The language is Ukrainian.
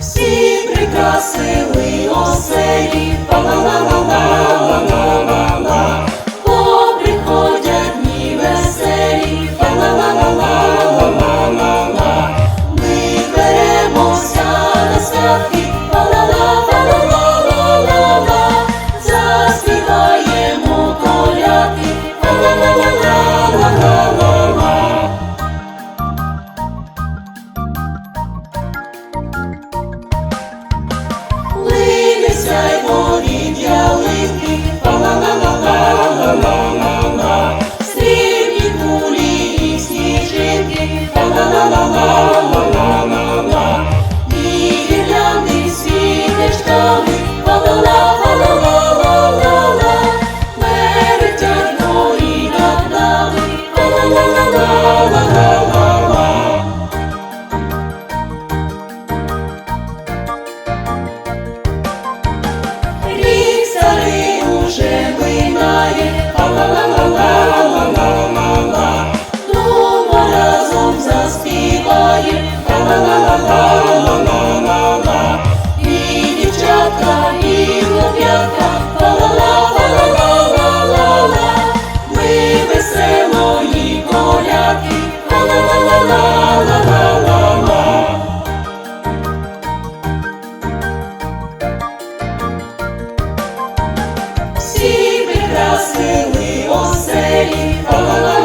Всі прикрасили оселі, па-ла-ла-ла. співає, ла-ла-ла-ла-ла-ла-ла-ла, і дівчатка, і хлоп'ятка, ла-ла-ла-ла-ла-ла-ла-ла, ми веселої поляки, ла-ла-ла-ла-ла-ла-ла-ла. Всі прикрасили оселі, ла-ла-ла.